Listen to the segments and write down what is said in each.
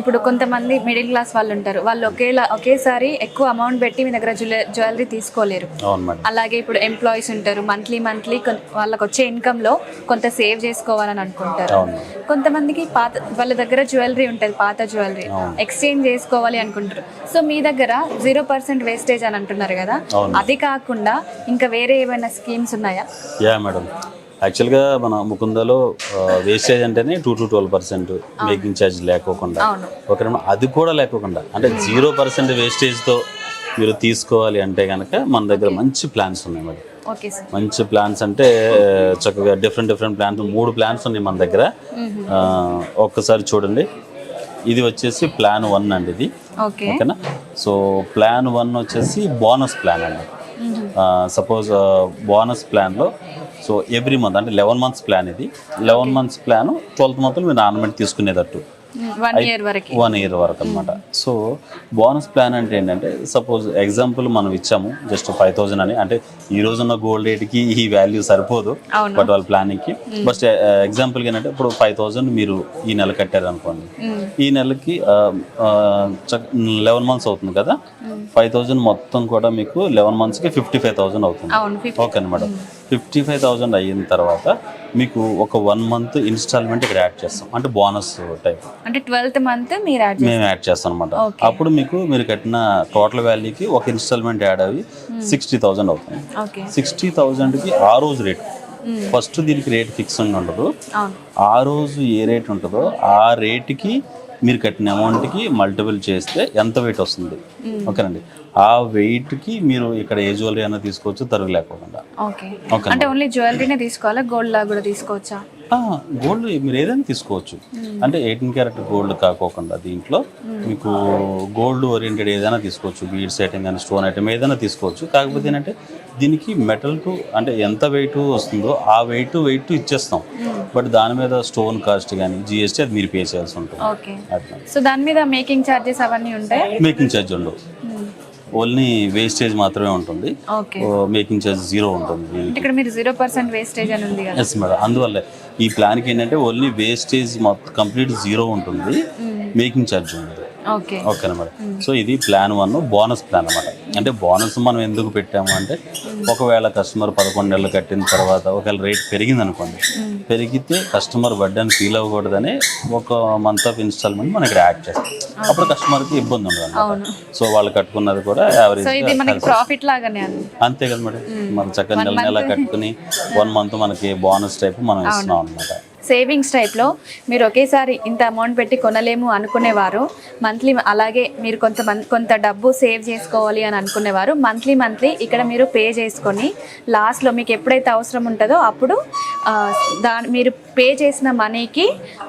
ఇప్పుడు కొంతమంది middle class వాళ్ళు ఉంటారు. వాళ్ళు ఒకేలా ఒకేసారి ఎక్కువ అమౌంట్ పెట్టి మీ దగ్గర జ్యువెలరీ తీసుకోలేరు. అలాగే ఇప్పుడు ఎంప్లాయీస్ ఉంటారు. మంత్లీ మంత్లీ వాళ్ళకి వచ్చే ఇన్కమ్లో కొంత సేవ్ చేసుకోవాలని అనుకుంటారు. కొంతమందికి పాత వాళ్ళ దగ్గర జ్యువెలరీ ఉంటుంది పాత జ్యువెలరీ. ఎక్స్చేంజ్ చేసుకోవాలి అనుకుంటారు. సో మీ దగ్గర జీరో పర్సెంట్ వేస్టేజ్ అని అంటున్నారు కదా. అది కాకుండా ఇంకా వేరే ఏమైనా స్కీమ్స్ ఉన్నాయా? Yeah madam. యాక్చువల్గా మన ముకుందలో వేస్టేజ్ అంటేనే two to twelve percent making charge లేకోకుండా. మేడం అది కూడా లేకోకుండా. అంటే జీరో పర్సెంట్ వేస్టేజ్తో మీరు తీసుకోవాలి అంటే కనుక మన దగ్గర మంచి ప్లాన్స్ ఉన్నాయి సార్. మంచి ప్లాన్స్ అంటే చక్కగా డిఫరెంట్ డిఫరెంట్ ప్లాన్స్ మూడు ప్లాన్స్ ఉన్నాయి మన దగ్గర. ఒక్కసారి చూడండి. ఇది వచ్చేసి ప్లాన్ వన్ అండి ఇది. ఓకే. ఓకేనా? సో ప్లాన్ వన్ వచ్చేసి బోనస్ ప్లాన్ అండి. సపోజ్ బోనస్ ప్లాన్లో సో ఎవ్రీ మంత్ అంటే లెవెన్ మంత్స్ ప్లాన్ ఇది. లెవెన్ మంత్స్ ప్లాన్ ట్వెల్త్ మంత్లో మీరు ఆర్నమెంట్ తీసుకునేటట్టు. వన్ ఇయర్ వరకు. వన్ ఇయర్ వరకు అనమాట సో బోనస్ ప్లాన్ అంటే ఏంటంటే సపోజ్ ఎగ్జాంపుల్ మనం ఇచ్చాము జస్ట్ ఫైవ్ థౌసండ్ అని. అంటే ఈ రోజున్న గోల్డ్ రేట్కి ఈ వాల్యూ సరిపోదు. బట్ వాళ్ళ ప్లానింగ్కి బట్ ఎగ్జాంపుల్కి ఏంటంటే ఇప్పుడు ఫైవ్ థౌసండ్ మీరు ఈ నెల కట్టారు అనుకోండి. ఈ నెలకి లెవెన్ మంత్స్ అవుతుంది కదా? ఫైవ్ థౌసండ్ మొత్తం కూడా మీకు లెవెన్ మంత్స్కి ఫిఫ్టీ ఫైవ్ థౌసండ్ అవుతుంది. ఓకే అనమాట ఫిఫ్టీ ఫైవ్ థౌసండ్ అయిన తర్వాత మీకు ఒక వన్ మంత్ ఇన్స్టాల్మెంట్ ఇక్కడ యాడ్ చేస్తాం. అంటే బోనస్ టైప్. అంటే ట్వెల్త్ మంత్ మీరు యాడ్ మేము యాడ్ చేస్తాం అనమాట. అప్పుడు మీకు మీరు కట్టిన టోటల్ వాల్యూకి ఒక ఇన్స్టాల్మెంట్ యాడ్ అయ్యి సిక్స్టీ థౌసండ్ అవుతుంది. సిక్స్టీ థౌజండ్కి ఆ రోజు రేట్. ఫస్ట్ దీనికి రేట్ ఫిక్స్ ఉండదు. ఆ రోజు ఏ రేట్ ఉంటుందో ఆ రేట్కి మీరు కట్టిన అమౌంట్కి మల్టిపుల్ చేస్తే ఎంత వెయిట్ వస్తుంది. ఓకేనండి. ఆ వెయిట్కి మీరు ఇక్కడ ఏ జ్యువెలరీ అయినా తీసుకోవచ్చు తరుగు లేకోకుండా ఓకే. అంటే ఓన్లీ జ్యువెలరీనే తీసుకోవాలా గోల్డ్ లా కూడా తీసుకోవచ్చా? గోల్డ్ మీరు ఏదైనా తీసుకోవచ్చు. అంటే ఎయిటీన్ క్యారెట్ గోల్డ్ కాకోకుండా దీంట్లో మీకు గోల్డ్ ఓరియంటెడ్ ఏదైనా తీసుకోవచ్చు బీడ్ సెట్టింగ్ అని స్టోన్ ఐటమ్ ఏదైనా తీసుకోవచ్చు. కాకపోతే ఏంటంటే దీనికి మెటల్ టు అంటే ఎంత వెయిట్ వస్తుందో ఆ వెయిట్ వెయిట్ ఇచ్చేస్తాం. బట్ దాని మీద స్టోన్ కాస్ట్ కానీ జిఎస్టీ అది మీరు పే చేయాల్సి ఉంటుంది. సో దాని మీద మేకింగ్ ఛార్జెస్ అవన్నీ ఉంటాయి? మేకింగ్ ఛార్జ్ ఉండవు. ఓన్లీ వేస్టేజ్ మాత్రమే ఉంటుంది. మేకింగ్ ఛార్జ్ జీరో ఉంటుంది. దీనికి అంటే ఇక్కడ మీరు జీరో పర్సెంట్ వేస్టేజ్ అని ఉంది కదా. ఎస్ మేడం అందువల్ల ఈ ప్లాన్కి ఏంటంటే ఓన్లీ వేస్టేజ్ మొత్తం కంప్లీట్ జీరో ఉంటుంది. మేకింగ్ ఛార్జ్ ఉంటుంది ఓకే. ఓకేనా మేడం? సో ఇది ప్లాన్ వన్ బోనస్ ప్లాన్ అనమాట అంటే బోనస్ మనం ఎందుకు పెట్టాము అంటే ఒకవేళ కస్టమర్ పదకొండు నెలలు కట్టిన తర్వాత ఒకవేళ రేట్ పెరిగింది అనుకోండి పెరిగితే కస్టమర్ వడ్డాన్ని ఫీల్ అవ్వకూడదని ఒక మంత్ ఆఫ్ ఇన్స్టాల్మెంట్ మనం ఇక్కడ యాడ్ చేస్తాం. అప్పుడు కస్టమర్కి ఇబ్బంది ఉండదు సో వాళ్ళు కట్టుకున్నది కూడా యావరేజ్ ప్రాఫిట్ లాగానే అంతే కదా మేడం. మనం చక్కగా నెల నెల కట్టుకుని వన్ మంత్ మనకి బోనస్ టైప్ మనం ఇస్తున్నాం అనమాట సేవింగ్స్ టైప్లో మీరు ఒకేసారి ఇంత అమౌంట్ పెట్టి కొనలేము అనుకునేవారు. మంత్లీ అలాగే మీరు కొంత కొంత డబ్బు సేవ్ చేసుకోవాలి అని అనుకునేవారు. మంత్లీ మంత్లీ ఇక్కడ మీరు పే చేసుకొని లాస్ట్లో మీకు ఎప్పుడైతే అవసరం ఉంటుందో అప్పుడు దా దాని మీరు పే చేసిన మనీకి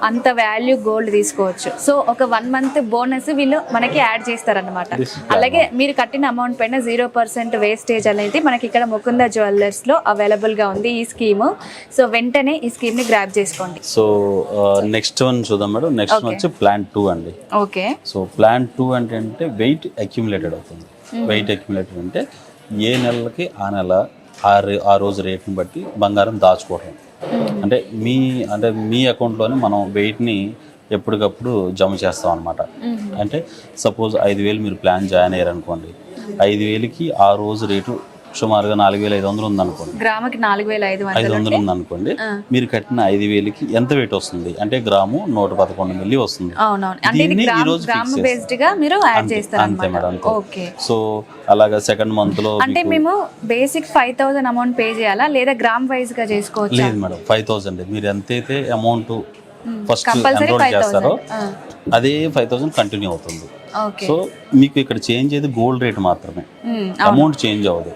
అంత వాల్యూ గోల్డ్ తీసుకోవచ్చు. సో ఒక వన్ మంత్ బోనస్ వీళ్ళు మనకి యాడ్ చేస్తారనమాట అలాగే మీరు కట్టిన అమౌంట్ పైన జీరో పర్సెంట్ వేస్టేజ్ అనేది మనకి ఇక్కడ ముకుంద జ్యువెలర్స్లో అవైలబుల్గా ఉంది ఈ స్కీము సో వెంటనే ఈ స్కీమ్ని గ్రాప్ చేసుకోండి. సో నెక్స్ట్ వన్ చూద్దాం మేడం. నెక్స్ట్ వచ్చి ప్లాన్ టూ అండి. ఓకే సో ప్లాన్ టూ అంటే అంటే వెయిట్ అక్యుములేటెడ్ అవుతుంది. వెయిట్ అక్యుములేటెడ్ అంటే ఏ నెలకి ఆ నెల ఆ రోజు రేట్ని బట్టి బంగారం దాచుకోవడం అంటే మీ అంటే మీ అకౌంట్లోనే మనం వెయిట్ని ఎప్పటికప్పుడు జమ చేస్తాం అనమాట అంటే సపోజ్ ఐదు వేలు మీరు ప్లాన్ జాయిన్ అయ్యారు అనుకోండి ఐదు వేలకి ఆ రోజు రేటు సుమారుగా నాలుగు వేల ఐదు వందలు ఉందనుకోండి. గ్రాముకి నాలుగు వేల ఐదు ఐదు వందలు ఉందనుకోండి మీరు కట్టిన ఐదు వేలకి ఎంత వెయిట్ వస్తుంది? అంటే గ్రాము నూట పదకొండు మిల్లీ వస్తుంది. అంతే మేడం సో అలాగా సెకండ్ మంత్లో అంటే మేము basic five thousand amount pay చేయాలా? లేదా గ్రామ్ వైజ్గా చేసుకోవచ్చు? లేదు మేడం ఫైవ్ థౌసండ్ మీరు ఎంతైతే అమౌంట్ ఫస్ట్ ఎన్రోల్ చేస్తారో అదే ఫైవ్ థౌసండ్ కంటిన్యూ అవుతుంది. సో మీకు ఇక్కడ చేంజ్ అయ్యేది గోల్డ్ రేట్ మాత్రమే. అమౌంట్ చేంజ్ అవ్వదు.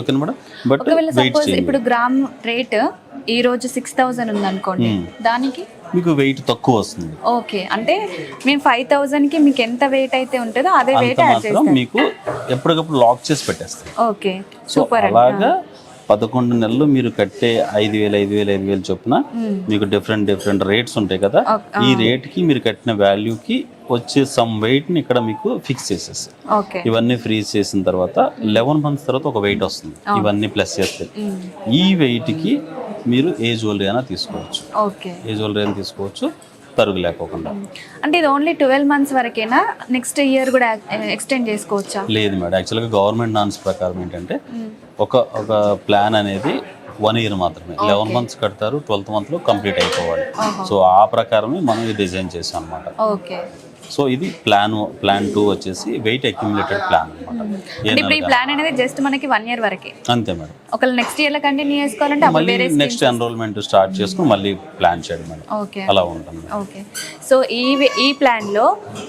ఓకేనా మేడం? బట్ ఒకవేళ సపోజ్ ఇప్పుడు గ్రామ్ రేట్ ఈ రోజు సిక్స్ థౌసండ్ ఉంది అనుకోండి దానికి? మీకు వెయిట్ తక్కువ వస్తుంది. ఓకే. అంటే మేము ఫైవ్ థౌసండ్కి మీకు ఎంత వెయిట్ అయితే ఉంటుందో అదే వెయిట్ మాత్రం మీకు ఎప్పటికప్పుడు లాక్ చేసి పెట్టేస్తాం. ఓకే. సో అలాగా పదకొండు నెలలు మీరు కట్టే ఐదు వేలు ఐదు వేలు ఐదు వేలు చొప్పున మీకు డిఫరెంట్ డిఫరెంట్ రేట్స్ ఉంటాయి కదా. ఈ రేట్కి మీరు కట్టిన వాల్యూకి వచ్చే సమ్ వెయిట్ని ఇక్కడ మీకు ఫిక్స్ ఓకే. ఇవన్నీ ఫ్రీజ్ చేసిన తర్వాత లెవెన్ మంత్స్ తర్వాత ఒక వెయిట్ వస్తుంది. ఇవన్నీ ప్లస్ చేస్తే. ఈ వెయిట్కి మీరు ఏ జ్యువెలరీ అయినా తీసుకోవచ్చు. ఏ జ్యువెలరీ అయినా తీసుకోవచ్చు. తరుగు లేకోకుండా. అంటే ఇది ఓన్లీ ట్వెల్వ్ మంత్స్ వరకేనా? నెక్స్ట్ ఇయర్ కూడా ఎక్స్టెండ్ చేసుకోవచ్చా? లేదు మేడం. యాక్చువల్గా గవర్నమెంట్ నాన్స్ ప్రకారం ఏంటంటే ఒక ఒక ప్లాన్ అనేది వన్ ఇయర్ మాత్రమే. లెవెన్ మంత్స్ కడతారు ట్వెల్త్ మంత్లో కంప్లీట్ అయిపోవాలి. సో ఆ ప్రకారమే మనం డిజైన్ చేసాం అనమాట ఓకే సో ఇది ప్లాన్ ప్లాన్ టూ వచ్చేసి వెయిట్ అక్యుములేటెడ్ ప్లాన్ అనమాట ఇప్పుడు ఈ ప్లాన్ అనేది జస్ట్ మనకి వన్ ఇయర్ వరకే. అంతే మేడం. ఒకవేళ నెక్స్ట్ ఇయర్లో కంటిన్యూ చేసుకోవాలంటే అప్పుడు మళ్ళీ నెక్స్ట్ ఎన్రోల్మెంట్ స్టార్ట్ చేసుకుని మళ్ళీ ప్లాన్ చేయడం మేడం. అలా ఉంటుంది ఓకే. సో ఈ ఈ ప్లాన్లో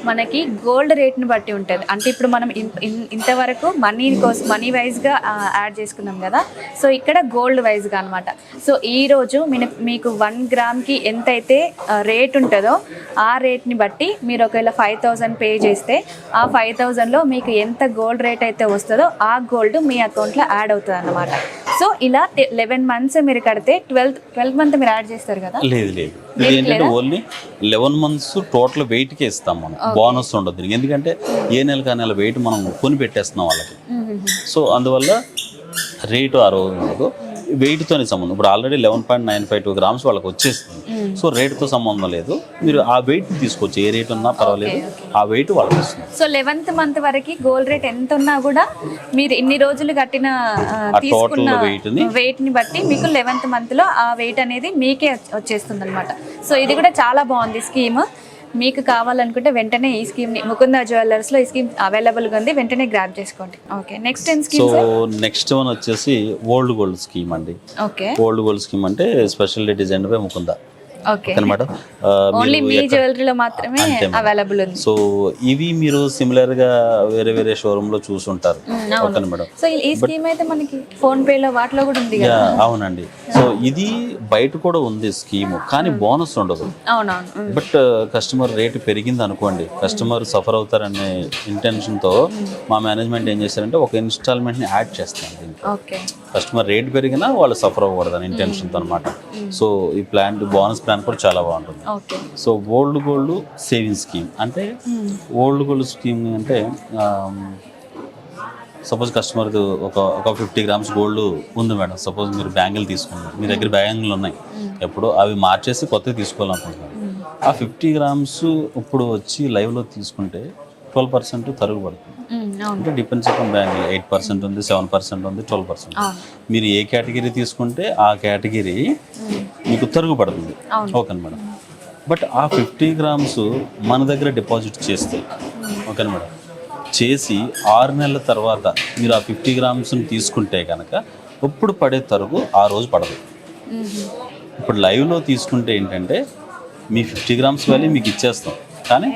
మనకి గోల్డ్ రేట్ని బట్టి ఉంటుంది. అంటే ఇప్పుడు మనం ఇంతవరకు మనీ కోసం మనీ వైజ్గా యాడ్ చేసుకున్నాం కదా. సో ఇక్కడ గోల్డ్ వైజ్గా అనమాట సో ఈ రోజు మీకు వన్ గ్రామ్కి ఎంతైతే రేట్ ఉంటుందో ఆ రేట్ని బట్టి మీరు ఒకవేళ ఫైవ్ థౌజండ్ పే చేస్తే ఆ ఫైవ్ థౌజండ్లో మీకు ఎంత గోల్డ్ రేట్ అయితే వస్తుందో ఆ గోల్డ్ మీ అకౌంట్లో యాడ్ అవుతుంది అనమాట సో ఇలా లెవెన్ మంత్స్ మీరు కడితే ట్వెల్త్ ట్వెల్త్ మంత్ మీరు యాడ్ చేస్తారు కదా? లేదు లేదు. ఏంటంటే ఓన్లీ లెవెన్ మంత్స్ టోటల్ వెయిట్కే ఇస్తాం మనం. బోనస్ ఉండదు దీనికి. ఎందుకంటే ఏ నెలకు ఆ నెల వెయిట్ మనం కొని పెట్టేస్తున్నాం వాళ్ళకి. సో అందువల్ల రేటు ఆ రోజు ఉండదు. వెయిట్తోనే సంబంధం. ఇప్పుడు already eleven point nine five two grams వాళ్ళకి వచ్చేస్తుంది. సో రేటుతో సంబంధం లేదు. మీరు ఆ వెయిట్ తీసుకోవచ్చు. ఏ రేట్ ఉన్నా పర్వాలేదు. ఆ వెయిట్ వాళ్ళకి వస్తుంది. సో లెవెన్త్ మంత్ వరకు గోల్డ్ రేట్ ఎంత ఉన్నా కూడా మీరు ఇన్ని రోజులు కట్టిన తీసుకున్న వెయిట్ని బట్టి మీకు లెవెన్త్ మంత్లో ఆ వెయిట్ అనేది మీకే వచ్చేస్తుంది అనమాట సో ఇది కూడా చాలా బాగుంది స్కీమ్ మీకు కావాలనుకుంటే వెంటనే ఈ స్కీమ్ని ముకుంద జ్యువెలర్స్లో ఈ స్కీమ్ అవైలబుల్గా ఉంది వెంటనే గ్రాప్ చేసుకోండి. ఓకే నెక్స్ట్ ఏం సో స్కీమ్ నెక్స్ట్ వన్ వచ్చేసి ఓల్డ్ గోల్డ్ స్కీమ్ అండి. ఓకే ఓల్డ్ గోల్డ్ స్కీమ్ అంటే స్పెషల్ డిజైన్ పై ముకుంద. అనమాట ఓన్లీ మీ జ్యువెలరీలో మాత్రమే అవైలబుల్ ఉంది. సో ఇవి మీరు సిమిలర్గా వేరే వేరే షోరూమ్లో చూసుంటారు. Okay madam. సో ఈ స్కీమ్ అయితే మనకి ఫోన్ పే లో వాటిలో కూడా ఉంది కదా. యా, అవునండి. సో ఇది బయట కూడా ఉంది స్కీమ్ కానీ బోనస్ ఉండదు. అవునవును. బట్ కస్టమర్ రేటు పెరిగింది అనుకోండి కస్టమర్ సఫర్ అవుతారనే ఇంటెన్షన్తో మా మేనేజ్మెంట్ ఏం చేశారంటే ఒక ఇన్స్టాల్మెంట్ని యాడ్ చేస్తాం కస్టమర్ రేట్ పెరిగినా వాళ్ళు సఫర్ అవ్వకూడదు అని ఇంటెన్షన్తో అనమాట సో ఈ ప్లాన్ బోనస్ ప్లాన్ కూడా చాలా బాగుంటుంది. So old gold saving scheme. అంటే ఓల్డ్ గోల్డ్ స్కీమ్ అంటే సపోజ్ కస్టమర్ ఒక ఒక ఫిఫ్టీ గ్రామ్స్ గోల్డ్ ఉంది మేడం. సపోజ్ మీరు బ్యాంగిల్ తీసుకున్నారు. మీ దగ్గర బ్యాంగిల్ ఉన్నాయి. ఎప్పుడు అవి మార్చేసి కొత్తవి తీసుకోవాలనుకుంటున్నారు. ఆ ఫిఫ్టీ గ్రామ్స్ ఇప్పుడు వచ్చి లైవ్లో తీసుకుంటే ట్వెల్వ్ పర్సెంట్ తరుగు పడుతుంది అంటే depends upon bangle. Eight percent ఉంది సెవెన్ పర్సెంట్ ఉంది ట్వెల్వ్ పర్సెంట్ మీరు ఏ కేటగిరీ తీసుకుంటే ఆ కేటగిరీ మీకు తరుగు పడుతుంది. Okay madam? బట్ ఆ ఫిఫ్టీ గ్రామ్స్ మన దగ్గర డిపాజిట్ చేస్తే ఓకే మేడం? చేసి ఆరు నెలల తర్వాత మీరు ఆ ఫిఫ్టీ గ్రామ్స్ని తీసుకుంటే కనుక ఇప్పుడు పడే తరుగు ఆ రోజు పడదు. ఇప్పుడు లైవ్లో తీసుకుంటే ఏంటంటే మీ ఫిఫ్టీ గ్రామ్స్ వాల్యూ మీకు ఇచ్చేస్తాం. కానీ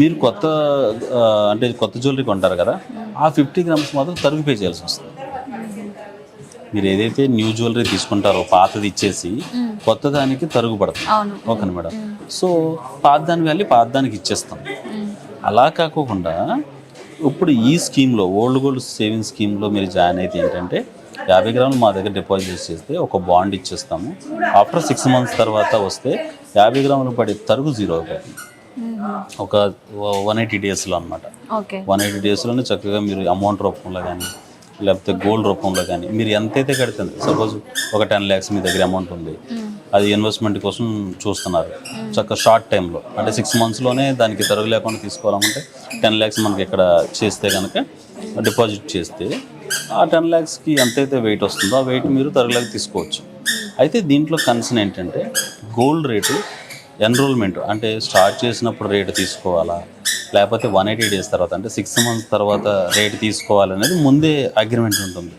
మీరు కొత్త అంటే కొత్త జ్యువెలరీ కొంటారు కదా ఆ ఫిఫ్టీ గ్రామ్స్ మాత్రం తరుగు పే చేయాల్సి వస్తుంది. మీరు ఏదైతే న్యూ జ్యువెలరీ తీసుకుంటారో పాతది ఇచ్చేసి కొత్త దానికి తరుగు పడుతుంది ఓకే మేడం? సో పాత దాని వాల్యూ పాత దానికి ఇచ్చేస్తాం. అలా కాకోకుండా ఇప్పుడు ఈ స్కీమ్లో ఓల్డ్ గోల్డ్ సేవింగ్ స్కీమ్లో మీరు జాయిన్ అయితే ఏంటంటే యాభై గ్రాములు మా దగ్గర డిపాజిట్ చేస్తే ఒక బాండ్ ఇచ్చేస్తాము. ఆఫ్టర్ సిక్స్ మంత్స్ తర్వాత వస్తే యాభై గ్రాములు పడే తరుగు జీరో మ్మ్. ఒక వన్ ఎయిటీ డేస్లో అనమాట వన్ ఎయిటీ డేస్లోనే చక్కగా మీరు అమౌంట్ రూపంలో కానీ లేకపోతే గోల్డ్ రూపంలో కానీ. మీరు ఎంతైతే కడుతుంది సపోజ్ ఒక టెన్ ల్యాక్స్ మీ దగ్గర అమౌంట్ ఉంది. మ్మ్. అది ఇన్వెస్ట్మెంట్ కోసం చూస్తున్నారు. చక్కగా షార్ట్ టైంలో అంటే సిక్స్ మంత్స్లోనే దానికి తరుగు లేకుండా తీసుకోవాలంటే టెన్ ల్యాక్స్ మనకి ఇక్కడ చేస్తే కనుక డిపాజిట్ చేస్తే ఆ టెన్ ల్యాక్స్కి ఎంతైతే వెయిట్ వస్తుందో ఆ వెయిట్ మీరు తరుగులాగా తీసుకోవచ్చు. అయితే దీంట్లో కన్సర్న్ ఏంటంటే గోల్డ్ రేటు ఎన్రోల్మెంట్ అంటే స్టార్ట్ చేసినప్పుడు రేటు తీసుకోవాలా? లేకపోతే వన్ ఎయిటీ డేస్ తర్వాత అంటే సిక్స్ మంత్స్ తర్వాత రేటు తీసుకోవాలనేది ముందే అగ్రిమెంట్ ఉంటుంది.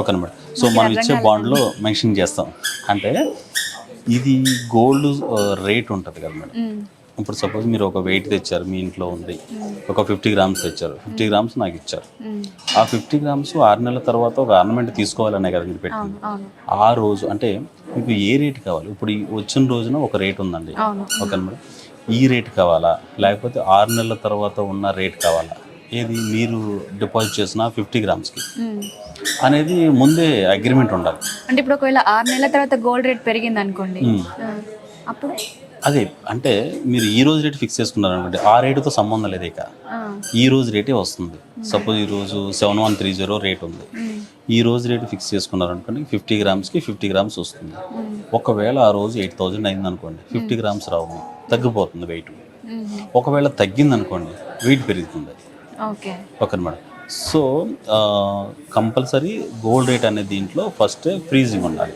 ఓకే అనమాట సో మనం ఇచ్చే బాండ్లో మెన్షన్ చేస్తాం. అంటే ఇది గోల్డ్ రేట్ ఉంటుంది కదా మేడం. ఇప్పుడు సపోజ్ మీరు ఒక వెయిట్ తెచ్చారు మీ ఇంట్లో ఉంది. ఒక ఫిఫ్టీ గ్రామ్స్ తెచ్చారు. ఫిఫ్టీ గ్రామ్స్ నాకు ఇచ్చారు. ఆ ఫిఫ్టీ గ్రామ్స్ ఆరు నెలల తర్వాత ఒక ఆర్నమెంట్ తీసుకోవాలనే కదా మీరు పెట్టింది. ఆ రోజు అంటే మీకు ఏ రేట్ కావాలి? ఇప్పుడు వచ్చిన రోజున ఒక రేట్ ఉందండి. ఓకే మేడం ఈ రేట్ కావాలా? లేకపోతే ఆరు నెలల తర్వాత ఉన్న రేట్ కావాలా? ఏది మీరు డిపాజిట్ చేసిన ఫిఫ్టీ గ్రామ్స్కి. అనేది ముందే అగ్రిమెంట్ ఉండాలి. అంటే ఇప్పుడు ఒకవేళ ఆరు నెలల తర్వాత గోల్డ్ రేట్ పెరిగింది అనుకోండి అప్పుడు? అదే అంటే మీరు ఈ రోజు రేట్ ఫిక్స్ చేసుకున్నారు అనుకోండి ఆ రేటుతో సంబంధం లేదు ఇక. ఈ రోజు రేటే వస్తుంది. సపోజ్ ఈ రోజు seven one three zero rate ఉంది. ఈ రోజు రేటు ఫిక్స్ చేసుకున్నారు అనుకోండి ఫిఫ్టీ గ్రామ్స్కి ఫిఫ్టీ గ్రామ్స్ వస్తుంది. ఒకవేళ ఆ రోజు ఎయిట్ థౌజండ్ అయింది అనుకోండి ఫిఫ్టీ గ్రామ్స్ రావు. తగ్గిపోతుంది వెయిట్ ఒకవేళ తగ్గింది అనుకోండి వెయిట్ పెరుగుతుంది. Okay. Okay madam so compulsory gold rate అనే దీంట్లో ఫస్ట్ ఫ్రీజింగ్ ఉండాలి.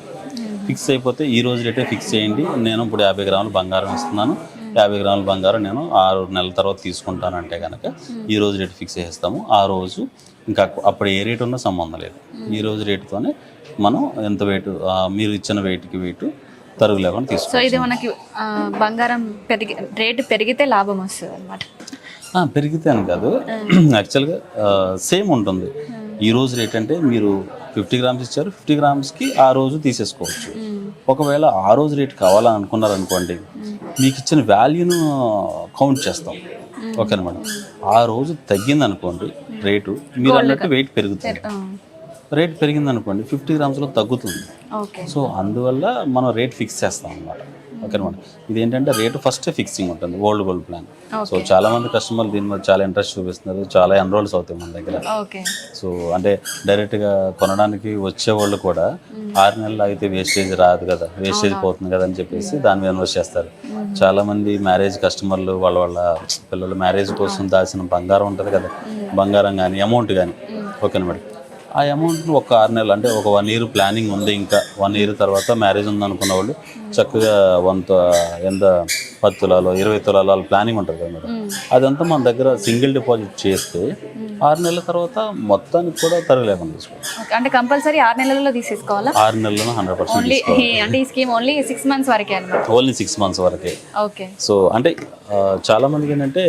ఫిక్స్ అయిపోతే ఈ రోజు రేటే ఫిక్స్ చేయండి. నేను ఇప్పుడు యాభై గ్రాములు బంగారం ఇస్తున్నాను. యాభై గ్రాముల బంగారం నేను ఆరు నెలల తర్వాత తీసుకుంటాను అంటే కనుక ఈ రోజు రేట్ ఫిక్స్ చేస్తాము ఆ రోజు ఇంకా అప్పుడు ఏ రేట్ ఉన్నా సంబంధం లేదు. ఈ రోజు రేటుతోనే మనం ఎంత వెయిట్ మీరు ఇచ్చిన వెయిట్కి వెయిట్ తరుగు లేకుండా సో తీసుకోవాలి ఇది మనకి బంగారం పెరిగి రేటు పెరిగితే లాభం వస్తుంది అనమాట పెరిగితే అని కాదు. యాక్చువల్గా సేమ్ ఉంటుంది. ఈ రోజు రేట్ అంటే మీరు ఫిఫ్టీ గ్రామ్స్ ఇచ్చారు ఫిఫ్టీ గ్రామ్స్కి ఆ రోజు తీసేసుకోవచ్చు. ఒకవేళ ఆ రోజు రేట్ కావాలని అనుకున్నారనుకోండి మీకు ఇచ్చిన వాల్యూను కౌంట్ చేస్తాం. ఓకేనా మేడం ఆ రోజు తగ్గింది అనుకోండి రేటు మీరు అన్నట్టు వెయిట్ పెరుగుతుంది. రేట్ పెరిగింది అనుకోండి ఫిఫ్టీ గ్రామ్స్లో తగ్గుతుంది. సో అందువల్ల మనం రేట్ ఫిక్స్ చేస్తాం అనమాట ఓకే మేడం ఇది ఏంటంటే రేటు ఫస్ట్ ఫిక్సింగ్ ఉంటుంది ఓల్డ్ గోల్డ్ ప్లాన్. సో చాలా మంది కస్టమర్లు దీని మీద చాలా ఇంట్రెస్ట్ చూపిస్తున్నారు చాలా ఎన్రోల్స్ అవుతాయి మన దగ్గర. సో అంటే డైరెక్ట్గా కొనడానికి వచ్చే వాళ్ళు కూడా ఆరు నెలలు అయితే వేస్టేజ్ రాదు కదా వేస్టేజ్ పోతుంది కదా అని చెప్పేసి దాని మీద ఇన్వెస్ట్ చేస్తారు. చాలా మంది మ్యారేజ్ కస్టమర్లు వాళ్ళ వాళ్ళ పిల్లలు మ్యారేజ్ కోసం దాచిన బంగారం ఉంటుంది కదా బంగారం కానీ అమౌంట్ కానీ ఓకేనా మేడం ఆ అమౌంట్ను ఒక ఆరు నెలలు అంటే ఒక వన్ ఇయర్ ప్లానింగ్ ఉంది ఇంకా. వన్ ఇయర్ తర్వాత మ్యారేజ్ ఉంది అనుకున్న వాళ్ళు చక్కగా వన్ ఎంత పది తులాలో ఇరవై తులాలో వాళ్ళ ప్లానింగ్ ఉంటుంది కదా మేడం. అదంతా మన దగ్గర సింగిల్ డిపాజిట్ చేస్తే ఆరు నెలల తర్వాత మొత్తానికి కూడా తరుగు లేకుండా తీసుకోవాలి. ఓకే అంటే కంపల్సరీ ఆరు నెలల్లో తీసేసుకోవాలా? ఆరు నెలలను హండ్రెడ్ పర్సెంట్ అంటే ఈ స్కీమ్ ఓన్లీ సిక్స్ మంత్స్ వరకే ఓన్లీ సిక్స్ మంత్స్ వరకే. ఓకే. సో అంటే చాలా మందికి ఏంటంటే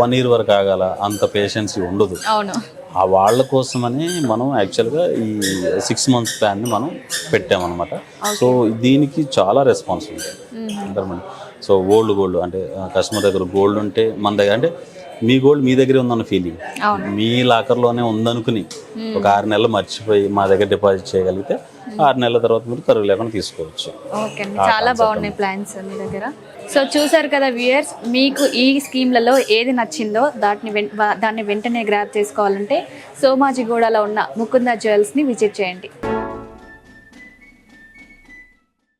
వన్ ఇయర్ వరకు ఆగాల అంత పేషెన్సీ ఉండదు. అవును. ఆ వాళ్ళ కోసమని మనం యాక్చువల్గా ఈ సిక్స్ మంత్స్ ప్లాన్ని మనం పెట్టామన్నమాట. సో దీనికి చాలా రెస్పాన్స్ ఉంది. అంటారు మేడం సో ఓల్డ్ గోల్డ్ అంటే కస్టమర్ దగ్గర గోల్డ్ ఉంటే మన దగ్గర అంటే మీ గోల్డ్ మీ దగ్గరే ఉందన్న ఫీలింగ్ మీ లాకర్లోనే ఉందనుకుని ఒక ఆరు నెలలు మర్చిపోయి మా దగ్గర డిపాజిట్ చేయగలిగితే ఆరు నెలల తర్వాత మీరు తరుగు లేకుండా తీసుకోవచ్చు. చాలా బాగున్నాయి ప్లాన్స్ మీ దగ్గర. సో చూసారు కదా వ్యూయర్స్ మీకు ఈ స్కీమ్లలో ఏది నచ్చిందో దాటిని వా- దాన్ని వెంటనే గ్రాప్ చేసుకోవాలంటే సోమాజిగూడలో ఉన్న ముకుంద జ్యువెల్స్ని విజిట్ చేయండి.